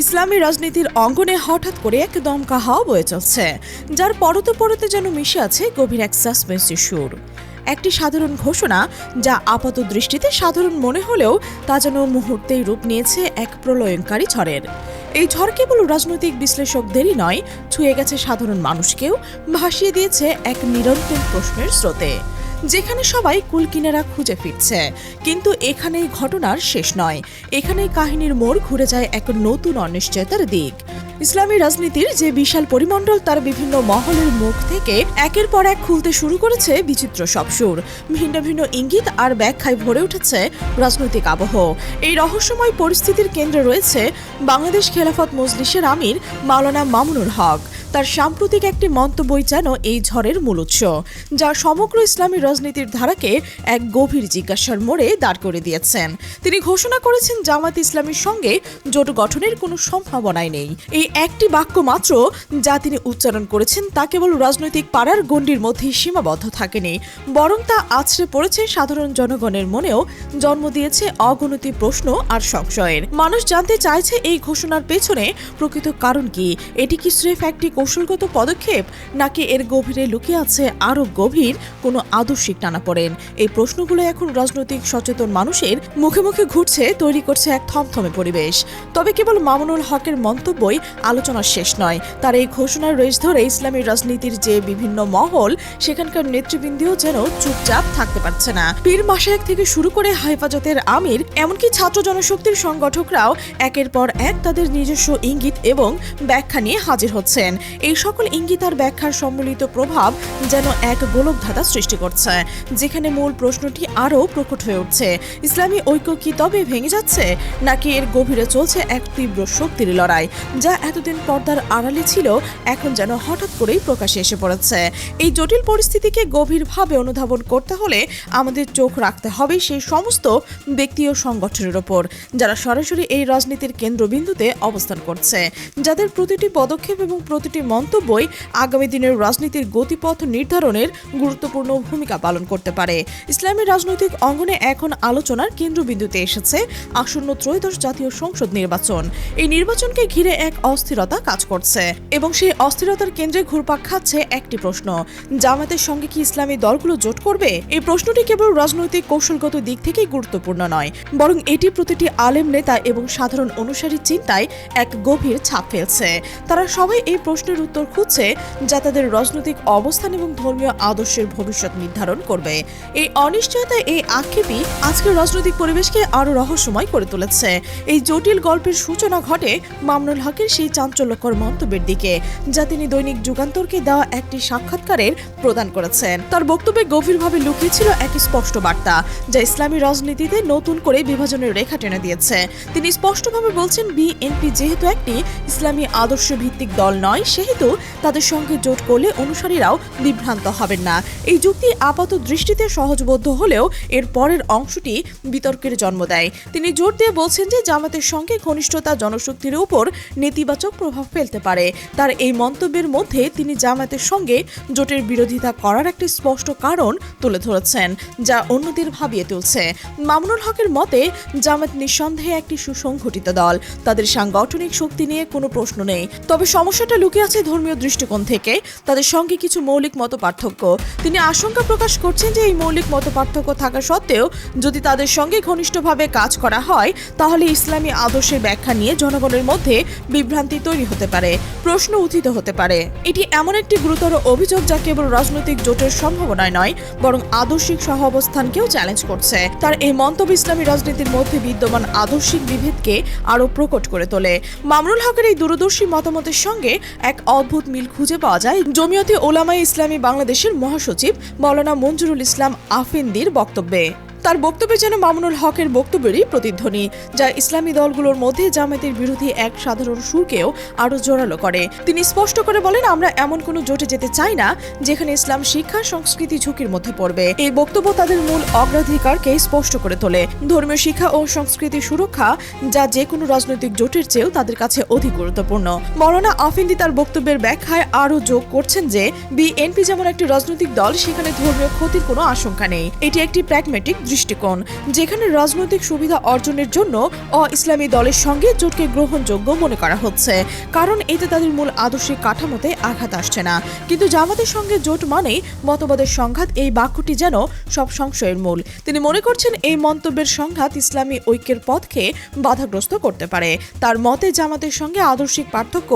ইসলামী রাজনীতির অঙ্গনে হঠাৎ করে এক দমকা হাওয়া বয়ে চলছে, যার পরতে পরতে যেন মিশে আছে গভীর এক সাসপেন্সি সুর। একটি সাধারণ ঘোষণা যা আপাত দৃষ্টিতে সাধারণ মনে হলেও তা যেন মুহূর্তেই রূপ নিয়েছে এক প্রলয়ঙ্কারী ঝড়ের। এই ঝড় কেবল রাজনৈতিক বিশ্লেষকদেরই নয়, ছুঁয়ে গেছে সাধারণ মানুষকেও, ভাসিয়ে দিয়েছে এক নিরন্তর প্রশ্নের স্রোতে। যেখানে সবাই কুলকিনারা খুঁজে ফিরছে। কিন্তু এখানেই ঘটনার শেষ নয়। এখানেই কাহিনীর মোড় ঘুরে যায় এক নতুন অনিশ্চয়তার দিক। ইসলামী রাজনীতির যে বিশাল পরিমণ্ডল, তার বিভিন্ন মহলের মুখ থেকে একের পর এক খুলতে শুরু করেছে বিচিত্র সব সুর। ভিন্ন ভিন্ন ইঙ্গিত আর ব্যাখ্যায় ভরে উঠেছে রাজনৈতিক আবহ। এই রহস্যময় পরিস্থিতির কেন্দ্রে রয়েছে বাংলাদেশ খেলাফত মজলিসের আমির মাওলানা মামুনুল হক। তার সাম্প্রতিক একটি মন্তব্যই যেন এই ঝড়ের মূল উৎস, যা সমগ্র ইসলামী রাজনীতির ধারাকে এক গভীর জিজ্ঞাসার মোড়ে দাঁড় করে দিয়েছেন। তিনি ঘোষণা করেছেন জামাত ইসলামীর সঙ্গে জোট গঠনের কোনো সম্ভাবনাই নেই। এই একটি বাক্য মাত্র যা তিনি উচ্চারণ করেছেন, তা কেবল রাজনৈতিক পাড়ার গণ্ডির মধ্যেই সীমাবদ্ধ থাকেনি, বরং তা আছড়ে পড়েছে সাধারণ জনগণের মনেও, জন্ম দিয়েছে অগণতি প্রশ্ন আর সংশয়ের। মানুষ জানতে চাইছে এই ঘোষণার পেছনে প্রকৃত কারণ কি? এটি কি স্রেফ একটি কৌশলগত পদক্ষেপ নাকি এর গভীরে লুকিয়ে আছে আরও গভীর কোনো আদর্শিক টানাপড়েন এই প্রশ্নগুলো এখন রাজনৈতিক সচেতন মানুষের মুখে মুখে ঘুরছে, তৈরি করছে এক থমথমে পরিবেশ। তবে কেবল মামুনুল হকের মন্তব্যই আলোচনার শেষ নয়। তার এই ঘোষণার রেশ ধরে ইসলামী রাজনীতির যে বিভিন্ন মহল, সেখানকার নেতৃবৃন্দও যেন চুপচাপ থাকতে পারছে না। পীর মাসায়েক থেকে শুরু করে হেফাজতের আমির, এমনকি ছাত্র জনশক্তির সংগঠকরাও একের পর এক তাদের নিজস্ব ইঙ্গিত এবং ব্যাখ্যা নিয়ে হাজির হচ্ছেন। এই সকল ইঙ্গিত আর ব্যাখ্যার সম্মিলিত প্রভাব যেন এক গোলকধাঁধা সৃষ্টি করছে, যেখানে মূল প্রশ্নটি আরও প্রকট হয়ে উঠছে। ইসলামী ঐক্য কি তবে ভেঙে যাচ্ছে, নাকি এর গভীরে চলছে এক তীব্র শক্তির লড়াই, যা এতদিন পর্দার আড়ালে ছিল, এখন যেন হঠাৎ করেই প্রকাশে এসে পড়েছে। এই জটিল পরিস্থিতিকে গভীরভাবে অনুধাবন করতে হলে আমাদের চোখ রাখতে হবে সেই সমস্ত ব্যক্তি ও সংগঠনের ওপর, যারা সরাসরি এই রাজনীতির কেন্দ্রবিন্দুতে অবস্থান করছে। যাদের প্রতিটি পদক্ষেপ এবং প্রতিটি মন্তব্যই আগামী দিনের রাজনীতির গতিপথ নির্ধারণের গুরুত্বপূর্ণ ভূমিকা পালন করতে পারে। ইসলামী রাজনৈতিক অঙ্গনে এখন আলোচনার কেন্দ্রবিন্দুতে এসেছে আসন্ন ত্রয়োদশ জাতীয় সংসদ নির্বাচন। এই নির্বাচনকে ঘিরে এক অস্থিরতা কাজ করছে এবং সেই অস্থিরতার কেন্দ্রে ঘুরপাক খাচ্ছে একটি প্রশ্ন। জামাতের সঙ্গে কি ইসলামী দলগুলো জোট করবে? এই প্রশ্নটি কেবল রাজনৈতিক কৌশলগত দিক থেকেই গুরুত্বপূর্ণ নয়, বরং এটি প্রতিটি আলেম নেতা এবং সাধারণ অনুসারীর চিন্তায় এক গভীর ছাপ ফেলছে। তারা সবাই এই প্রশ্নের উত্তর খুঁজছে যা তাদের রাজনৈতিক অবস্থান এবং ধর্মীয় আদর্শের ভবিষ্যৎ নির্ধারণ করবে। এই অনিশ্চয়তা, এই আক্ষেপই আজকের রাজনৈতিক পরিবেশকে আরও রহস্যময় করে তুলেছে। এই জটিল গল্পের সূচনা ঘটে মামনুল হকের সেই চাঞ্চল্যকর মন্তব্যের দিকে, যা তিনি দৈনিক যুগান্তরকে দেওয়া একটি সাক্ষাৎকারের প্রদান করেছেন। তার বক্তব্যে গভীরভাবে লুকিয়ে ছিল এক স্পষ্ট বার্তা, যা ইসলামী রাজনীতিতে নতুন করে বিভাজনের রেখা টেনে দিয়েছে। তিনি স্পষ্টভাবে বলছেন, বিএনপি যেহেতু একটি ইসলামী আদর্শ ভিত্তিক দল নয়, সেহেতু তাদের সঙ্গে জোট করলে অনুসারীরাও বিভ্রান্ত হবেন না। এই যুক্তি আপাত দৃষ্টিতে সহজবোধ্য হলেও এর পরের অংশটি বিতর্কের জন্ম দেয়। তিনি জোর দিয়ে বলছেন যে, জামাতের সঙ্গে ঘনিষ্ঠতা, জনশক্তির উপর নেতিবাচক প্রভাব ফেলতে পারে। তার এই মন্তব্যের মধ্যে তিনি জামাতের সঙ্গে জোটের বিরোধিতা করার একটি স্পষ্ট কারণ তুলে ধরেছেন, যা অন্যদের ভাবিয়ে তুলছে। মামুনুল হকের মতে জামাত নিঃসন্দেহে একটি সুসংগঠিত দল। তাদের সাংগঠনিক শক্তি নিয়ে কোনো প্রশ্ন নেই। তবে সমস্যাটা লুকিয়ে আছে ধর্মীয় দৃষ্টিকোণ থেকে। তাদের সঙ্গে কিছু মৌলিক মত পার্থক্য তিনি আশঙ্কা প্রকাশ করছেন যে এই মৌলিক মত পার্থক্য থাকা সত্ত্বেও যদি তাদের সঙ্গে ঘনিষ্ঠভাবে কাজ করা হয়, তাহলে ইসলামী আদর্শের ব্যাখ্যা নিয়ে জনগণের মধ্যে বিভ্রান্তি তৈরি হতে পারে, প্রশ্ন উত্থিত হতে পারে। এটি এমন একটি গুরুতর অভিযোগ যা কেবল রাজনৈতিক জোটের সম্ভাবনায় নয়, বরং আদর্শিক সহাবস্থানকেও চ্যালেঞ্জ করছে। তার এই মন্তব্য ইসলামী রাজনীতির মধ্যে বিদ্যমান আদর্শিক বিভেদকে আরও প্রকট করে তোলে। মামরুল হকের এই দূরদর্শী মতামতের সঙ্গে এক অদ্ভুত মিল খুঁজে পাওয়া যায়। জমিয়তে ওলামাই ইসলামী বাংলাদেশের মহাসচিব মৌলানা মঞ্জুরুল ইসলাম আফিন্দির বক্তব্যে। তার বক্তব্যে যেন মামুনুল হকের বক্তব্যেরই প্রতিধ্বনি, যা ইসলামী দলগুলোর মধ্যে জামায়াতের বিরোধী এক সাধারণ সুরকেও আরও জোরালো করে। তিনি স্পষ্ট করে বলেন, আমরা এমন কোনো জোটে যেতে চাই না, যেখানে ইসলাম শিক্ষা, সংস্কৃতি ঝুঁকির মধ্যে পড়বে। এই বক্তব্য তাদের মূল অগ্রাধিকারকে স্পষ্ট করে তোলে। ধর্মীয় শিক্ষা ও সংস্কৃতি সুরক্ষা, যা যে কোনো রাজনৈতিক জোটের চেয়েও তাদের কাছে অধিক গুরুত্বপূর্ণ। মৌলানা আফিন্দি তার বক্তব্যের ব্যাখ্যায় আরও যোগ করছেন যে, বিএনপি যেমন একটি রাজনৈতিক দল, সেখানে ধর্মীয় ক্ষতির কোনো আশঙ্কা নেই। এটি একটি প্র্যাগমেটিক দৃষ্টিকোণ, যেখানে রাজনৈতিক সুবিধা অর্জনের জন্য অ ইসলামী দলের সঙ্গে জোটকে গ্রহণযোগ্য মনে করা হচ্ছে। কারণ এতে তাদের মূল আদর্শিক কাঠামোতে আঘাত আসছে না। কিন্তু জামাতের সঙ্গে জোট মানেই মতবাদের সংঘাত, এই বাক্যটি যেন সব সংশয়ের মূল। তিনি মনে করছেন এই মন্তব্যের সংঘাত ইসলামী ঐক্যের পথকে বাধাগ্রস্ত করতে পারে। তার মতে, জামাতের সঙ্গে আদর্শিক পার্থক্য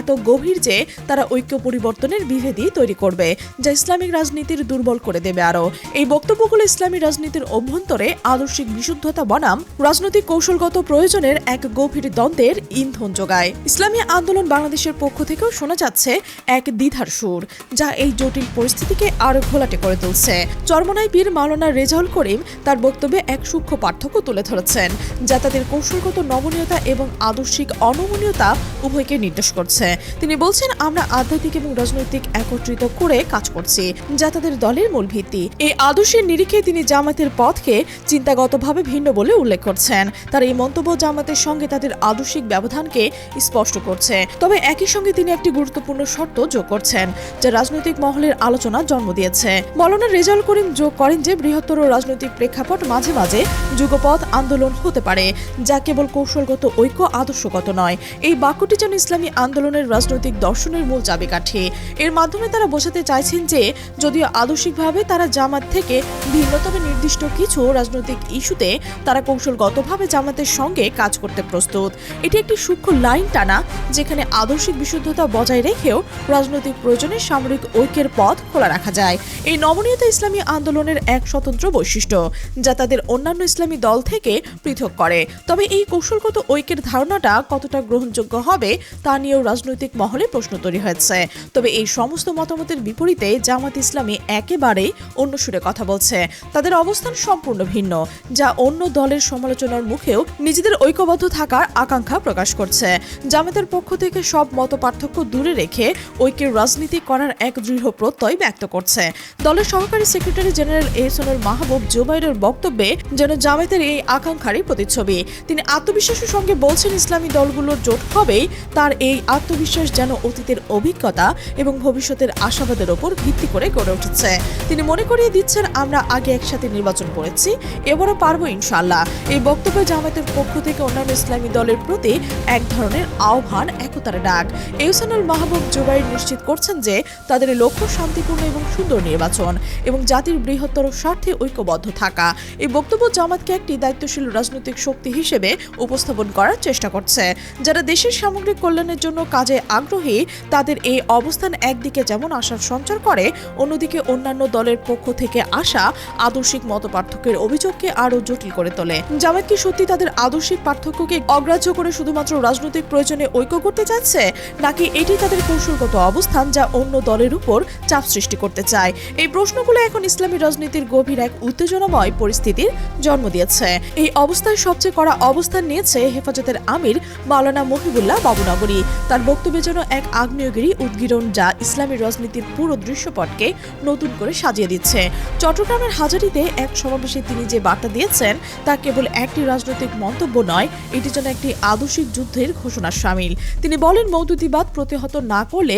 এত গভীর যে তারা ঐক্য পরিবর্তনের বিভেদই তৈরি করবে, যা ইসলামিক রাজনীতির দুর্বল করে দেবে আরও। এই বক্তব্যগুলো ইসলামী রাজনীতির অভ্যন্তরে আদর্শিক বিশুদ্ধতা বনাম রাজনৈতিক কৌশলগত প্রয়োজনের এক গভীর দ্বন্দ্বের ইন্ধন যোগায়। ইসলামী আন্দোলন বাংলাদেশের পক্ষ থেকেও শোনা যাচ্ছে এক দ্বিধার সুর, যা এই জটিল পরিস্থিতিকে আরও ঘোলাটে করে তুলছে। চরমনাই বীর মাওলানা রেজাউল করিম তার বক্তব্যে এক সূক্ষ্ম পার্থক্য তুলে ধরেছেন, যা তাদের কৌশলগত নমনীয়তা এবং আদর্শিক অনমনীয়তা উভয়কে নির্দেশ করছে। তিনি বলছেন, আমরা আধ্যাত্মিক এবং রাজনৈতিক একত্রিত করে কাজ করছি, যা তাদের দলের মূল ভিত্তি। এই আদর্শের নিরিখে তিনি জামাতের পথকে চিন্তাগতভাবে ভিন্ন বলে উল্লেখ করছেন। তার এই মন্তব্য জামাতের সঙ্গে তাদের আদর্শিক ব্যবধানকে স্পষ্ট করছে। তবে একই সঙ্গে তিনি একটি গুরুত্বপূর্ণ শর্ত যোগ করছেন, যা রাজনৈতিক মহলের আলোচনা জন্ম দিয়েছে। মৌলানা রেজাউল করিম যোগ করেন যে, বৃহত্তর রাজনৈতিক প্রেক্ষাপট মাঝে মাঝে যুগপথ আন্দোলন হতে পারে, যা কেবল কৌশলগত ঐক্য, আদর্শগত নয়। এই বাক্যটি যেন ইসলামী আন্দোলনের রাজনৈতিক দর্শনের মূল চাবিকাঠি। এর মাধ্যমে তারা বোঝাতে চাইছেন যে, যদিও আদর্শিকভাবে তারা জামাত থেকে ভিন্ন তবে নির্দিষ্ট কিছু রাজনৈতিক ইস্যুতে তারা কৌশলগতভাবে জামাতের সঙ্গে কাজ করতে প্রস্তুত। এটি একটি সূক্ষ্ম লাইন টানা, যেখানে আদর্শিক বিশুদ্ধতা বজায় রেখেও রাজনৈতিক প্রয়োজনে সামরিক ঐক্যের পথ খোলা রাখা যায়। এই নমনীয়তা ইসলামী আন্দোলনের এক স্বতন্ত্র বৈশিষ্ট্য, যা তাদের অন্যান্য ইসলামী দল থেকে পৃথক করে। তবে এই কৌশলগত ঐক্যের ধারণাটা কতটা গ্রহণযোগ্য হবে, তা নিয়েও রাজনৈতিক মহলে প্রশ্ন তৈরি হয়েছে। তবে এই সমস্ত মতামতের বিপরীতে জামাত ইসলামী একেবারেই অন্য সুরে কথা বলছে। তাদের অবস্থান সম্পূর্ণ ভিন্ন, যা অন্য দলের সমালোচনার মুখেও নিজেদের ঐক্যবদ্ধ থাকার আকাঙ্ক্ষা প্রকাশ করছে। জামাতের পক্ষ থেকে সব মত পার্থক্য দূরে রেখে ঐক্যের রাজনীতি করার এক দৃঢ় প্রত্যয় ব্যক্ত করছে। দলের সহকারী সেক্রেটারি জেনারেল এহসানুল মাহবুব জোবাইরের বক্তব্যে যেন জামাতের এই আকাঙ্ক্ষারই প্রতিচ্ছবি। তিনি আত্মবিশ্বাসের সঙ্গে বলছেন, ইসলামী দলগুলোর জোট হবেই, তার এই আত্মবিশ্বাস যেন অতীতের অভিজ্ঞতা এবং ভবিষ্যতের আশাবাদের ওপর ভিত্তি করে গড়ে উঠেছে। তিনি মনে করিয়ে দিচ্ছেন, আমরা আগে একসাথে নির্বাচন করেছি, এবারও পারব ইনশাল্লাহ এই বক্তব্যে জামাতের পক্ষ থেকে অন্যান্য ইসলামী দলের প্রতি এক ধরনের আহ্বান, একতার ডাক। এহসানুল মাহবুব জুবাইর নিশ্চিত করছেন যে, তাদের লক্ষ্য শান্তিপূর্ণ এবং সুন্দর নির্বাচন এবং জাতির বৃহত্তর স্বার্থে ঐক্যবদ্ধ থাকা। এই বক্তব্য জামাতকে একটি দায়িত্বশীল রাজনৈতিক শক্তি হিসেবে উপস্থাপন করার চেষ্টা করছে। যারা দেশের সামগ্রিক কল্যাণের জন্য কাজে আগ্রহী, তাদের এই অবস্থান একদিকে যেমন আশার সঞ্চার করে, অন্যদিকে অন্যান্য দলের পক্ষ থেকে আসা আদর্শিক মত পার্থক্যের অভিযোগকে আরও জটিল করে তোলে। জামাত কি সত্যি তাদের আদর্শিক পার্থক্যকে অগ্রাহ্য করে শুধুমাত্র রাজনৈতিক প্রয়োজনে ঐক্য করতে চাচ্ছে, নাকি এটি তাদের কৌশলগত অবস্থান যা অন্য দলের উপর চাপ সৃষ্টি করতে চায়? এই প্রশ্নগুলো এখন ইসলামী রাজনীতির গভীর এক উত্তেজনাময় পরিস্থিতির জন্ম দিয়েছে। এই অবস্থায় সবচেয়ে কড়া অবস্থান নিয়েছে হেফাজতের আমির মাওলানা মহিবুল্লাহ বাবুনগরী তার বক্তব্যে যেন এক আগ্নেয়গিরি উদ্গীরণ যা ইসলামী রাজনীতির পুরো দৃশ্যপটকে নতুন করে সাজিয়ে দিচ্ছে। চট্টগ্রামের হাজারিতে এক সমাবেশে তিনি যে বার্তা দিয়েছেন, তা কেবল একটি রাজনৈতিক মন্তব্য নয়, এটি যেন একটি আদর্শিক যুদ্ধের ঘোষণা সামিল। তিনি বলেন মৌদুদিবাদ প্রতিহত না করলে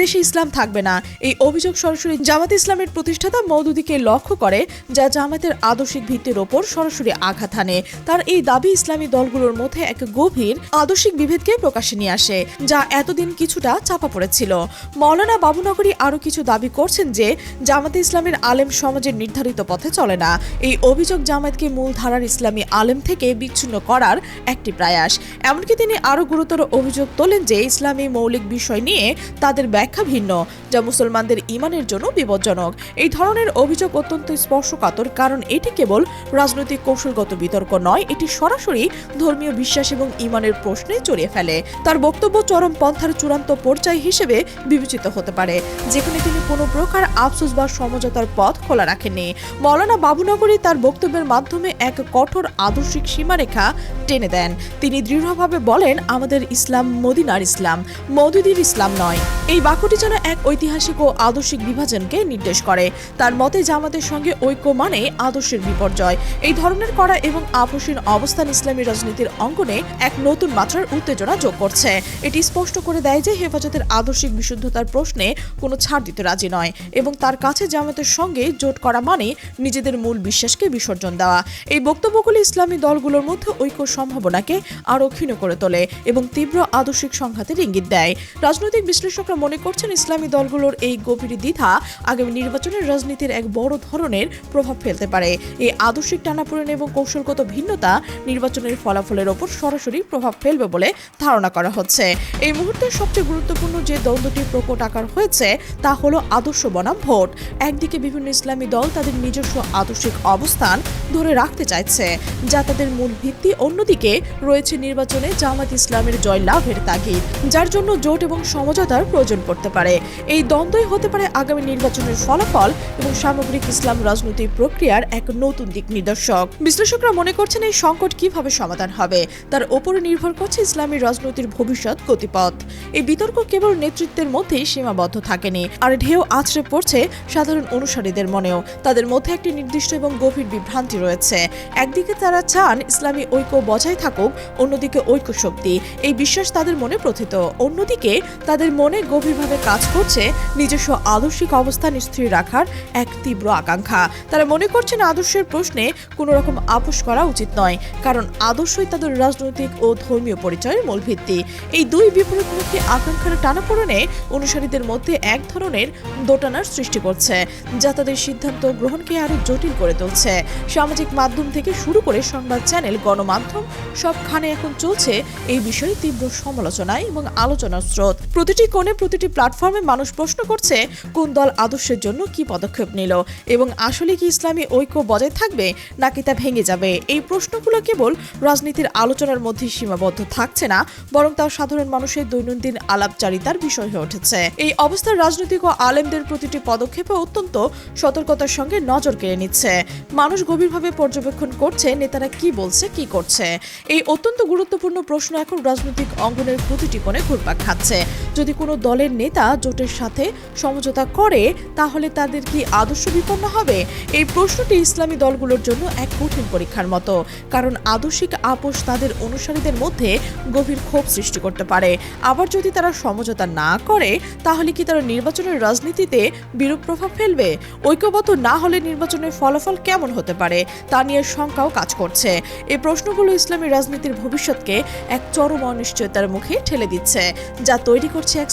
দেশে ইসলাম থাকবে না। এই অভিযোগ সরাসরি জামাত ইসলামের প্রতিষ্ঠাতা মৌদুদিকে লক্ষ্য করে, যা জামাতের আদর্শিক ভিত্তির ওপর সরাসরি আঘাত হানে। তার এই দাবি ইসলামী দলগুলোর মধ্যে এক গভীর আদর্শিক বিভেদকে প্রকাশে নিয়ে আসে, যা এতদিন কিছুটা চাপা পড়েছিল। মৌলানা বাবুনগরী আরও কিছু দাবি করছেন যে, জামাতে ইসলামের আলেম সমাজের নির্ধারিত পথে চলে না। এই অভিযোগ জামাতকে মূল ধারার ইসলামী আলেম থেকে বিচ্ছিন্ন করার একটি প্রয়াস। এমনকি তিনি আরও গুরুতর অভিযোগ তোলেন যে, ইসলামী মৌলিক বিষয় নিয়ে তাদের ব্যাখ্যা ভিন্ন, যা মুসলমানদের ইমানের জন্য বিপজ্জনক। এই ধরনের অভিযোগ অত্যন্ত স্পর্শকাতর, কারণ এটি কেবল রাজনৈতিক কৌশলগত বিতর্ক নয়, এটি সরাসরি ধর্মীয় বিশ্বাস এবং ইমানের প্রশ্নে জড়িয়ে ফেলে। তার বক্তব্য চরম পন্থার চূড়ান্ত পর্যায় হিসেবে বিবেচিত হতে পারে, যেখানে তিনি কোনো প্রকার আফসোস বা সমঝোতার পথ খোলা রাখেননি। মৌলানা বাবুনগরী তার বক্তব্যের মাধ্যমে এক কঠোর আদর্শিক সীমারেখা টেনে দেন। তিনি দৃঢ়ভাবে বলেন, আমাদের ইসলাম মদিনার ইসলাম মৌদুদির ইসলাম নয়। এই বাক্যটি যেন এক ঐতিহাসিক ও আদর্শিক বিভাজনকে নির্দেশ করে। তার মতে, জামাতের সঙ্গে ঐক্য মানে আদর্শের বিপর্যয়। এই ধরনের করা এবং আপোষহীন অবস্থান ইসলামী রাজনীতির অঙ্গনে এক নতুন মাত্রার উত্তেজনা যোগ করছে। এটি স্পষ্ট করে দেয় যে, হেফাজতের আদর্শিক বিশুদ্ধতার প্রশ্নে কোনো ছাড় দিতে রাজি নয় এবং তার কাছে জামাতের সঙ্গে জোট করা মানে নিজেদের মূল বিশ্বাসকে বিসর্জন দেওয়া। এই বক্তব্যগুলি ইসলামী দলগুলোর মধ্যে ঐক্য সম্ভাবনাকে আরও ক্ষীণ করে তোলে এবং তীব্র আদর্শিক সংঘাতের ইঙ্গিত দেয়। রাজনৈতিক বিশ্লেষকরা মনে করছেন ইসলামী দলগুলোর এই গভীর দ্বিধা আগামী নির্বাচনের রাজনীতির এক বড় ধরনের প্রভাব ফেলতে পারে। এই আদর্শিক টানাপোড়েন এবং কৌশলগত ভিন্নতা নির্বাচনের ফলাফলের ওপর সরাসরি প্রভাব ফেলবে বলে ধারণা করা হচ্ছে। এই মুহূর্তে সবচেয়ে গুরুত্বপূর্ণ যে দ্বন্দ্বটি প্রকট আকার হয়েছে, তা হলো আদর্শ বনাম ভোট। একদিকে বিভিন্ন ইসলামী দল তাদের নিজস্ব আদর্শিক অবস্থান ধরে রাখতে চাইছে, যা তাদের মূল ভিত্তি। অন্যদিকে রয়েছে নির্বাচনে জামাত ইসলামের জয় লাভের তাগিদ, যার জন্য জোট এবং সমঝোতার প্রয়োজন পড়তে পারে। এই দ্বন্দ্বই হতে পারে আগামী নির্বাচনের ফলাফল এবং সামগ্রিক ইসলাম রাজনৈতিক প্রক্রিয়ার এক নতুন দিক নিদর্শক। বিশ্লেষকরা মনে করছেন এই সংকট কীভাবে সমাধান হবে, তার ওপরে নির্ভর করছে ইসলামী রাজনীতির ভবিষ্যৎ গতিপথ। এই বিতর্ক কেবল নেতৃত্বের মধ্যেই সীমাবদ্ধ থাকেনি, আর ঢেউ আছড়ে পড়ছে সাধারণ অনুসারীদের মনেও। তাদের মধ্যে একটি নির্দিষ্ট এবং গভীর বিভ্রান্তি রয়েছে। একদিকে তারা চান ইসলামী ঐক্য বজায় থাকুক, অন্যদিকে ঐক্য শক্তি এই বিশ্বাস তাদের মনে প্রথিত। অন্যদিকে তাদের মনে গভীরভাবে কাজ করছে নিজস্ব আদর্শিক অবস্থান স্থির রাখার এক তীব্র আকাঙ্ক্ষা। তারা মনে করছেন আদর্শের প্রশ্নে কোনো রকম আপোষ করা উচিত নয়, কারণ আদর্শই তাদের রাজনৈতিক ও ধর্মীয় পরিচয়ের মূল ভিত্তি। এই দুই বিপরীতমুখী আকাঙ্ক্ষার টানাপোড়েনে অনুসারীদের মধ্যে এক ধরনের দোটানার সৃষ্টি করছে, যা তাদের সিদ্ধান্ত গ্রহণকে আরও জটিল করে তুলছে। সামাজিক মাধ্যম থেকে শুরু করে সংবাদ চ্যানেল, গণমাধ্যম, সবখানে এখন চলছে এই বিষয়ে তীব্র সমালোচনা এবং আলোচনার স্রোত। প্রতিটি কোণে প্রতিটি প্ল্যাটফর্মে মানুষ প্রশ্ন করছে, কোন দল আদর্শের জন্য কি পদক্ষেপ নিল এবং আসলে কি ইসলামী ঐক্য বজায় থাকবে নাকি তা ভেঙে যাবে? এই প্রশ্নগুলো কেবল রাজনীতির আলোচনার মধ্যে সীমাবদ্ধ থাকছে না, বরং তা সাধারণ মানুষের দৈনন্দিন আলাপচারিতার বিষয় হয়ে উঠেছে। এই অবস্থায় রাজনৈতিক ও আলেমদের প্রতিটি পদক্ষেপে অত্যন্ত সতর্কতার সঙ্গে নজর কেড়ে নিচ্ছে। মানুষ গভীরভাবে পর্যবেক্ষণ করছে, নেতারা কি বলছে, কি করছে? এই অত্যন্ত গুরুত্বপূর্ণ প্রশ্ন এখন রাজনৈতিক অঙ্গনের প্রতিটি কোণে ঘুরপাক খাচ্ছে। যদি কোনো দলের নেতা জোটের সাথে সমঝোতা করে, তাহলে তাদের কি আদর্শ বিপন্ন হবে? এই প্রশ্নটি ইসলামী দলগুলোর জন্য এক কঠিন পরীক্ষার মতো। কারণ আদর্শিক আপোষ তাদের অনুসারীদের মধ্যে গভীর ক্ষোভ সৃষ্টি করতে পারে। আবার যদি তারা সমঝোতা না করে, তাহলে কি তারা নির্বাচনের রাজনীতিতে বিরূপ প্রভাব ফেলবে? ঐক্যবদ্ধ না হলে নির্বাচনের ফলাফল কেমন হতে পারে, তা নিয়ে শঙ্কাও কাজ করছে। এই প্রশ্নগুলো ইসলামী রাজনীতির ভবিষ্যৎকে এক চরম অনিশ্চয়তার মুখে ঠেলে দিচ্ছে, যা তৈরি করছে এক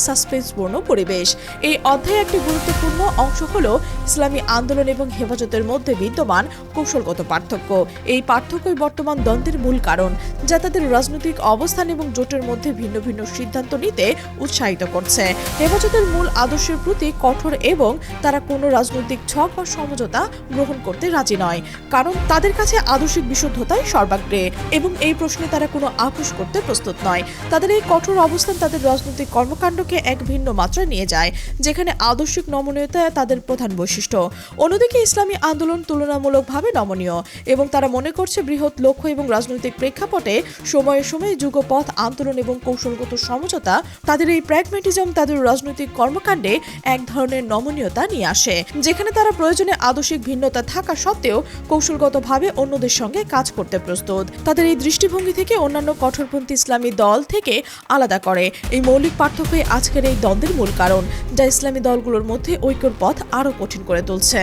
সাসপেন্সপূর্ণ পরিবেশ। এই অধ্যায়ে একটি গুরুত্বপূর্ণ অংশ হল ইসলামী আন্দোলন এবং হেফাজতের মধ্যে বিদ্যমান কৌশলগত পার্থক্য। এই পার্থক্যই বর্তমান দ্বন্দ্বের মূল কারণ, যা তাদের রাজনৈতিক অবস্থান এবং জোটের মধ্যে ভিন্ন ভিন্ন সিদ্ধান্ত নিতে উৎসাহিত করছে। হেফাজতের মূল আদর্শের প্রতি কঠোর এবং তারা কোনো রাজনৈতিক ছক বা সমঝোতা গ্রহণ করতে রাজি নয়, কারণ তাদের কাছে আদর্শিক বিশুদ্ধতাই সর্বাগ্রে এবং এই প্রশ্নে তারা কোনো আপোষ করতে প্রস্তুত নয়। তাদের এই কঠোর অবস্থান তাদের রাজনৈতিক কর্মকাণ্ডকে এক ভিন্ন মাত্রায় নিয়ে যায়, যেখানে আদর্শিক নমনীয়তা তাদের প্রধান বৈশিষ্ট্য। অন্যদিকে ইসলামী আন্দোলন তুলনামূলকভাবে নমনীয় এবং তারা মনে করছে বৃহৎ লক্ষ্য এবং রাজনৈতিক প্রেক্ষাপটে সময়ে সময়ে যুগপথ আন্দোলন এবং কৌশলগত সমঝোতা তাদের এই প্র্যাগমেটিজম তাদের রাজনৈতিক কর্মকাণ্ডে এক ধরনের নমনীয়তা নিয়ে আসে, যেখানে তারা প্রয়োজনে আদর্শিক ভিন্নতা থাকা সত্ত্বেও কৌশলগতভাবে অন্যদের সঙ্গে কাজ করতে প্রস্তুত। তাদের এই দৃষ্টিভঙ্গি থেকে অন্যান্য কঠোরপন্থী ইসলামী দল থেকে আলাদা করে। এই মৌলিক পার্থক্যই আজকের এই দ্বন্দ্বের মূল কারণ, যা ইসলামী দলগুলোর মধ্যে ঐক্যর পথ আরও কঠিন করে তুলছে।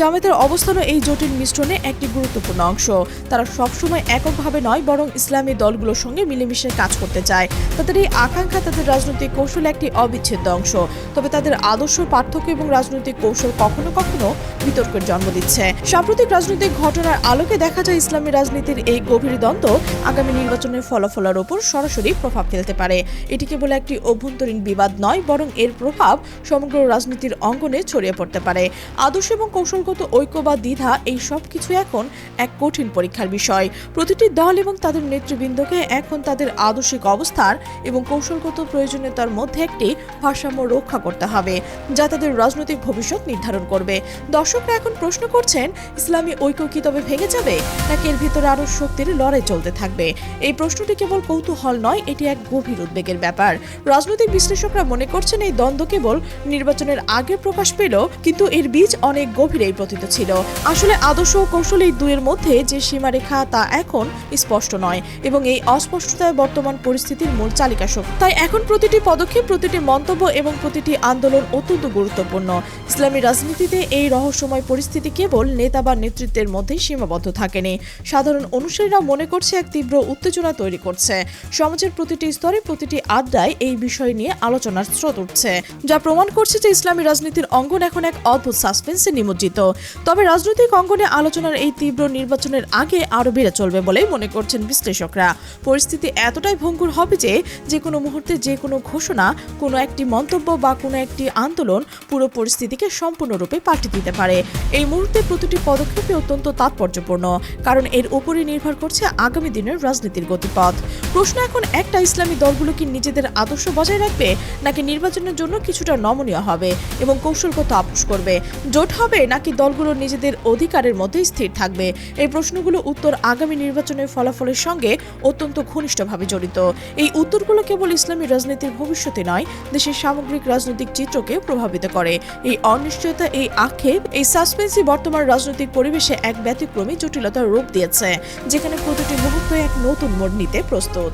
জামাতের অবস্থানও এই জটিল মিশ্রণে একটি গুরুত্বপূর্ণ অংশ। তারা সবসময় এককভাবে নয়, বরং ইসলামী দলগুলোর সঙ্গে মিলেমিশে কাজ করতে চায়। তাদের এই আকাঙ্ক্ষা তাদের রাজনৈতিক কৌশল একটি অবিচ্ছেদ্য অংশ। তবে তাদের আদর্শ, পার্থক্য এবং রাজনৈতিক কৌশল কখনো কখনো বিতর্কের জন্ম দিচ্ছে। সাম্প্রতিক রাজনৈতিক ঘটনার আলোকে দেখা যায় ইসলামী রাজনীতির এই গভীর দ্বন্দ্ব আগামী নির্বাচনের ফলাফলের ওপর সরাসরি প্রভাব ফেলতে পারে। এটি কেবল একটি অভ্যন্তরীণ বিবাদ নয় বরং এর প্রভাব সমগ্র রাজনীতির অঙ্গনে ছড়িয়ে পড়তে পারে। আদর্শ এবং কৌশলগত ঐক্য বা দ্বিধা, এই সব কিছু এখন এক কঠিন পরীক্ষার বিষয়। প্রতিটি দল এবং তাদের নেতৃবৃন্দকে এখন তাদের আদর্শিক অবস্থান এবং কৌশলগত প্রয়োজনীয়তার মধ্যে একটি ভারসাম্য রক্ষা করতে হবে, যা তাদের রাজনৈতিক ভবিষ্যৎ নির্ধারণ করবে। দর্শকরা এখন প্রশ্ন করছেন, ইসলামী ঐক্য কি তবে ভেঙে যাবে, নাকি এর ভিতরে আরও শক্তির লড়াই চলতে থাকবে? এই প্রশ্নটি কেবল কৌতূহল নয়, এটি এক গভীর উদ্বেগের ব্যাপার। রাজনৈতিক বিশ্লেষকরা মনে করছেন এই দ্বন্দ্ব কেবল নির্বাচনের আগে প্রকাশ পেল, কিন্তু এর বীজ অনেক গভীরেই প্রতীত ছিল। আসলে আদর্শ ও কৌশল এই দুয়ের মধ্যে যে সীমারেখা তা এখন স্পষ্ট নয়, এবং এই অস্পষ্টতায় বর্তমান পরিস্থিতির মূল চালিকা শক্তি। তাই এখন প্রতিটি পদক্ষেপ, প্রতিটি মন্তব্য এবং প্রতিটি আন্দোলন অত্যন্ত গুরুত্বপূর্ণ। ইসলামী রাজনীতিতে এই রহস্যময় পরিস্থিতি কেবল নেতা বা নেতৃত্বের মধ্যেই সীমাবদ্ধ থাকেনি। সাধারণ অনুসারীরা মনে করছে এক তীব্র উত্তেজনা তৈরি করছে। সমাজের প্রতিটি স্তরে প্রতিটি আড্ডায় এই বিষয় নিয়ে আলোচনার স্রোত উঠছে, যা প্রমাণ করছে যে ইসলামী রাজনীতির অঙ্গন এখন এক অদ্ভুত সাসপেন্সে নিমজ্জিত। তবে রাজনৈতিক অঙ্গনে আলোচনার এই তীব্র নির্বাচনের আগে আরও বেড়ে চলবে বলেই মনে করছেন বিশ্লেষকরা। পরিস্থিতি এতটাই ভঙ্গুর হবে যে যে কোনো মুহূর্তে যে কোনো ঘোষণা, কোনো একটি মন্তব্য বা কোনো একটি আন্দোলন পুরো পরিস্থিতিকে সম্পূর্ণরূপে পাঠিয়ে দিতে পারে। এই মুহূর্তে প্রতিটি পদক্ষেপই অত্যন্ত তাৎপর্যপূর্ণ, কারণ এর উপরই নির্ভর করছে আগামী দিনের রাজনীতির গতিপথ। প্রশ্ন এখন একটা ইসলামী দলগুলো কি নিজেদের আদর্শ বজায় রাখবে, নাকি নির্বাচনের জন্য কিছুটা নমনীয় হবে এবং কৌশলগত আপোষ করবে। জোট হবে নাকি দলগুলো নিজেদের অধিকারের মধ্যে স্থির থাকবে? এই প্রশ্নগুলো উত্তর আগামী নির্বাচনের ফলাফলের সঙ্গে অত্যন্ত ঘনিষ্ঠভাবে জড়িত। এই উত্তরগুলো কেবল ইসলামী রাজনীতির ভবিষ্যতে নয়, দেশের সামগ্রিক রাজনৈতিক চিত্রকে প্রভাবিত করে। এই অনিশ্চয়তা, এই আক্ষেপ, এই সাসপেন্সই বর্তমান রাজনৈতিক পরিবেশে এক ব্যতিক্রমী জটিলতার রূপ দিয়েছে, যেখানে প্রতিটি মুহূর্ত এক নতুন মোড় নিতে প্রস্তুত।